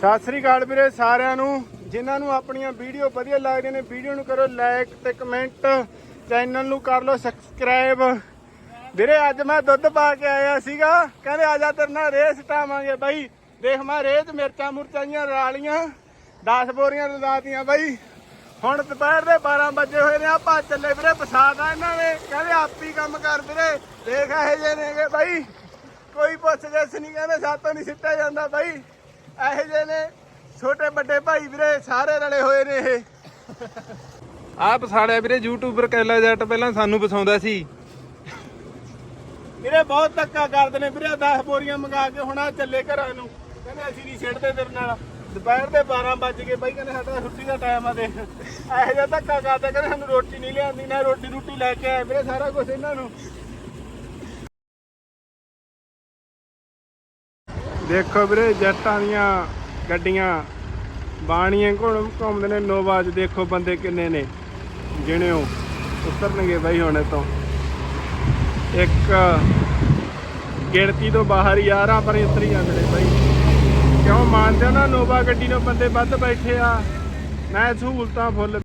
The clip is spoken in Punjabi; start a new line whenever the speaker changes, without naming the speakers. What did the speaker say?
ਸਤਿ ਸ੍ਰੀ ਅਕਾਲ ਵੀਰੇ ਸਾਰਿਆਂ ਨੂੰ। ਜਿਨ੍ਹਾਂ ਨੂੰ ਆਪਣੀਆਂ ਵੀਡੀਓ ਵਧੀਆ ਲੱਗਦੀਆਂ ਨੇ, ਵੀਡੀਓ ਨੂੰ ਕਰੋ ਲਾਈਕ ਤੇ ਕਮੈਂਟ ਚੈਨਲ ਨੂੰ ਕਰ ਲਓ ਸਬਸਕ੍ਰਾਈਬ ਵੀਰੇ, ਅੱਜ ਮੈਂ ਦੁੱਧ ਪਾ ਕੇ ਆਇਆ ਸੀਗਾ। ਕਹਿੰਦੇ ਆ ਜਾ ਤੇਰੇ ਨਾਲ ਰੇਸ ਟਾਵਾਂਗੇ ਬਾਈ। ਦੇਖ ਮੈਂ ਰੇਤ ਮਿਰਚਾਂ ਮੁਰਚਾਈਆਂ ਰਾਲੀਆਂ 10 ਬੋਰੀਆਂ ਲਦਾਤੀਆਂ ਬਾਈ। ਹੁਣ ਦੁਪਹਿਰ ਦੇ 12 ਵਜੇ ਹੋਏ ਨੇ, ਆਪਾਂ ਚੱਲੇ ਵੀਰੇ ਪਸਾਦਾ ਇਹਨਾਂ ਨੇ ਕਹਿੰਦੇ ਆਪ ਹੀ ਕੰਮ ਕਰ ਵੀਰੇ, ਦੇਖ ਇਹ ਜੇ ਨੇਗੇ ਬਾਈ। ਕੋਈ ਪੁੱਛ ਗਿੱਛ ਨਹੀਂ ਕਹਿੰਦੇ ਸਾਤੋਂ ਨਹੀਂ ਸਿੱਟਿਆ ਜਾਂਦਾ ਬਾਈ। ਇਹੋ ਜਿਹੇ ਨੇ ਛੋਟੇ ਵੱਡੇ ਭਾਈ ਵੀਰੇ ਸਾਰੇ ਰਲੇ ਹੋਏ ਨੇ ਇਹ।
ਆ ਪਸਾੜਿਆ ਵੀਰੇ ਯੂਟਿਊਬਰ ਕੈਲਾ ਜੱਟ ਪਹਿਲਾਂ ਸਾਨੂੰ ਪਸਾਉਂਦਾ ਸੀ।
ਵੀਰੇ ਬਹੁਤ ਧੱਕਾ ਕਰਦੇ ਨੇ ਵੀਰੇ 10 ਬੋਰੀਆਂ ਮੰਗਾ ਕੇ ਹੁਣ ਆ ਚੱਲੇ ਘਰਾਂ ਨੂੰ। ਕਹਿੰਦੇ ਅਸੀਂ ਨਹੀਂ ਛੱਡਦੇ ਤੇਰੇ ਨਾਲ। ਦੁਪਹਿਰ ਦੇ 12 ਵੱਜ ਗਏ ਬਾਈ ਕਹਿੰਦੇ ਸਾਡਾ ਛੁੱਟੀ ਦਾ ਟਾਈਮ ਆ ਦੇਖ ਇਹੋ ਜਿਹਾ ਧੱਕਾ ਕਰਦੇ ਕਹਿੰਦੇ ਸਾਨੂੰ ਰੋਟੀ ਨਹੀਂ ਲਿਆਂਦੀ ਨਾ ਰੋਟੀ ਰੋਟੀ ਲੈ ਕੇ ਆਏ ਵੀਰੇ ਸਾਰਾ ਕੁਝ ਇਹਨਾਂ ਨੂੰ। ਦੇਖੋ ਵੀਰੇ, ਜੱਟਾਂ ਦੀਆਂ ਗੱਡੀਆਂ ਬਾਣੀਆਂ ਘੁੰਮ ਘੁੰਮਦੇ ਨੇ ਨੋਵਾ 'ਚ ਦੇਖੋ ਬੰਦੇ ਕਿੰਨੇ ਨੇ ਗਿਣਿਓ ਉਤਰਨਗੇ ਬਾਈ ਹੁਣੇ ਤੋਂ ਇੱਕ ਗਿਣਤੀ ਤੋਂ ਬਾਹਰ ਹੀ ਆ ਰਾਂ ਪਰ ਉਤਰੀ ਜਾਂਦੇ ਨੇ ਬਾਈ। ਕਿਉਂ ਮੰਨਦੇ ਹੋ ਨਾ, ਨੋਵਾ ਗੱਡੀ ਨੂੰ ਬੰਦੇ ਵੱਧ ਬੈਠੇ ਆ? ਮੈਂ ਸਹੂਲਤਾਂ ਫੁੱਲ